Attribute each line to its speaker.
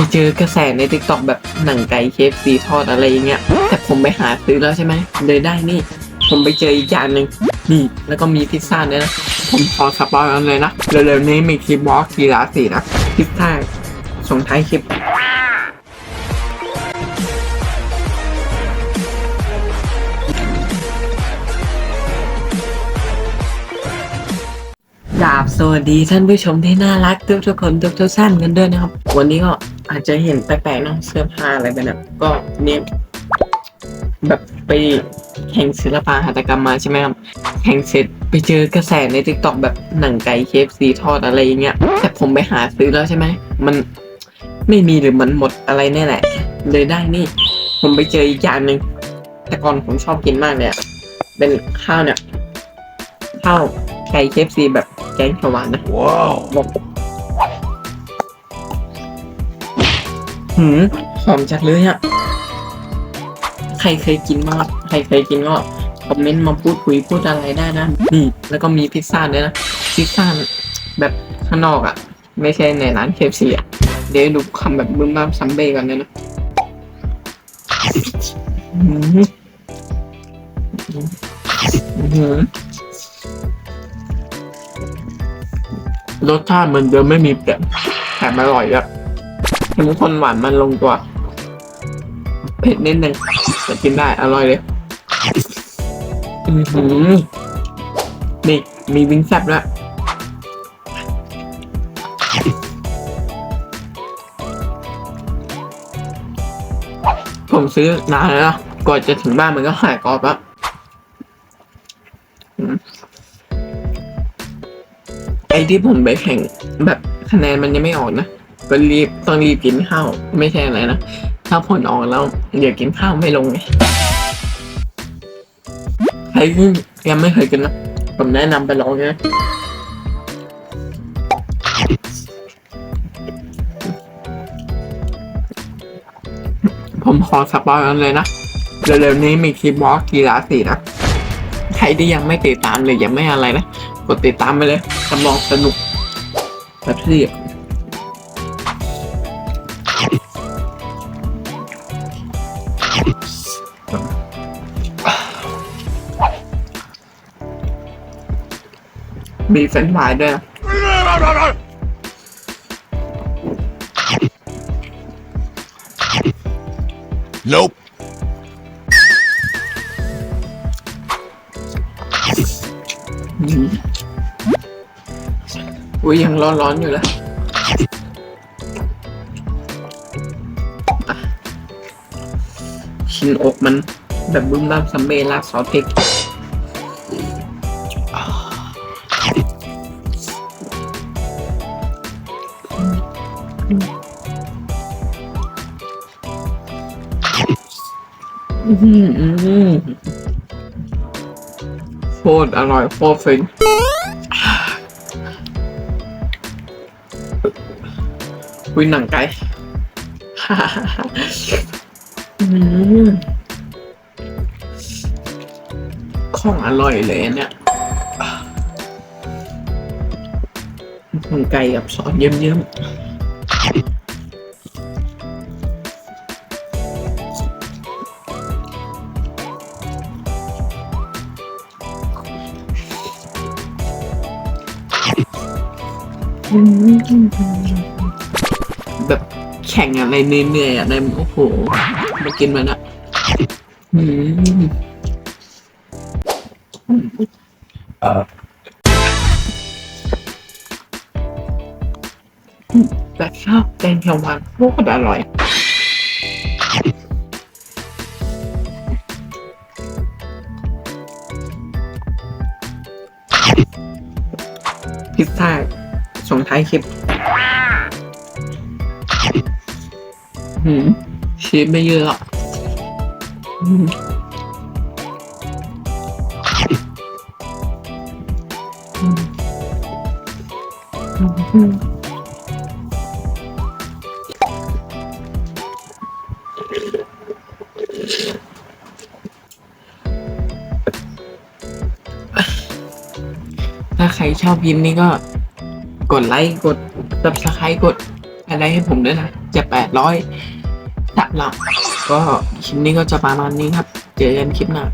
Speaker 1: ไปเจอกระแสในติ๊กต็อกแบบหนังไก่เคฟซีทอดอะไรอย่างเงี้ย แต่ผมไปหาซื้อแล้วใช่ไหมเลยได้นี่ ผมไปเจออีกอย่างหนึ่งนี่แล้วก็มีพิซซ่าด้วยนะผมขอสปอยล์กันเลยนะเร็วๆนี้มีคลิปบล็อกกีฬาสีนะพิซซ่าส่งท้ายคลิปกราบสวัสดีท่านผู้ชมที่น่ารักทุกทุกคนทุกทุกท่านกันด้วยนะครับ วันนี้ก็ อาจจะเห็นแปลกๆเนอะเสื้อผ้าอะไรแบบนั้นก็เนี่ยแบบไปแข่งศิลปะหัตถกรรมมาใช่ไหมครับแข่งเสร็จไปเจอกระแสในทิกตอกแบบหนังไก่เคฟซีทอดอะไรอย่างเงี้ยแต่ผมไปหาซื้อแล้วใช่ไหมมันไม่มีหรือมันหมดอะไรแน่แหละ เลยได้นี่ ผมไปเจออีกอย่างหนึ่งแต่ก่อนผมชอบกินมากเลยอะเป็นข้าวเนี่ยข้าวไก่เคฟซีแบบแกงเขียวหวานนะ
Speaker 2: Wow.
Speaker 1: บอ หืมหอมจัดเลยอะใครเคยกินบ้างครับใครเคยกินก็คอมเมนต์มาพูดคุยพูดอะไรได้นะ นี่ แล้วก็มีพิซซ่าด้วยนะ พิซซ่าแบบข้างนอกอะไม่ใช่ในร้านเคฟซีอะเดี๋ยวดูคำแบบบึ้มบ้ามซัมเบ้กันเลยนะหืมหืมรสชาติเหมือนเดิมไม่มีเปลี่ยนแถมอร่อยอะ เข้มข้นหวานมันลงตัว เผ็ดนิดนึงแต่กินได้อร่อยเลยอือหือนี่มีวิงแซบแล้วยผมซื้อนานแล้วก่อนจะถึงบ้านมันก็หายกรอบแล้วไอ้ที่ผมไปแข่งแบบคะแนนมันยังไม่ออกนะ ก็รีบต้องรีบกินข้าวไม่ใช่อะไรนะ ถ้าผลออกแล้วเดี๋ยวกินข้าวไม่ลงไงใครที่ยังไม่เคยกินนะผมแนะนำไปลองนะผมขอสปอยล์กันเลยนะ เร็วๆนี้มีคลิปบล็อกกีฬาสีนะ ใครที่ยังไม่ติดตามเลยยังไม่อะไรนะ กดติดตามไปเลยจำลองสนุกแบบเรียบ มีเฟรนช์ฟรายด้วยนะ
Speaker 2: Nope.
Speaker 1: อืมอุ้ยยังร้อนๆอยู่เลยอะชิ้นอกมันแบบบึ้มบ้ามซัมเบ้ราดซอสพริก อื้อหือโคตรอร่อยโคตรฟินคุยหนังไก่ของอร่อยเลยเนี่ยหนังไก่กับซอสเยิ้มๆ แบบแข่งอะไรเหนื่อยๆอะไรโอ้โหมากินมันอะอืม
Speaker 2: Uh,
Speaker 1: แต่ชอบแกงเขียวหวานโคตรอร่อยพิซซ่า ส่งท้ายคลิปหืมชีสไม่เยอะหรอกอืมถ้าใครชอบคลิปนี้ก็ กดไลค์กด subscribe กดอะไรให้ผมด้วยนะจะแปดร้อยสับละก็คลิปนี้ก็จะประมาณนี้ครับ เจอกันคลิปหน้า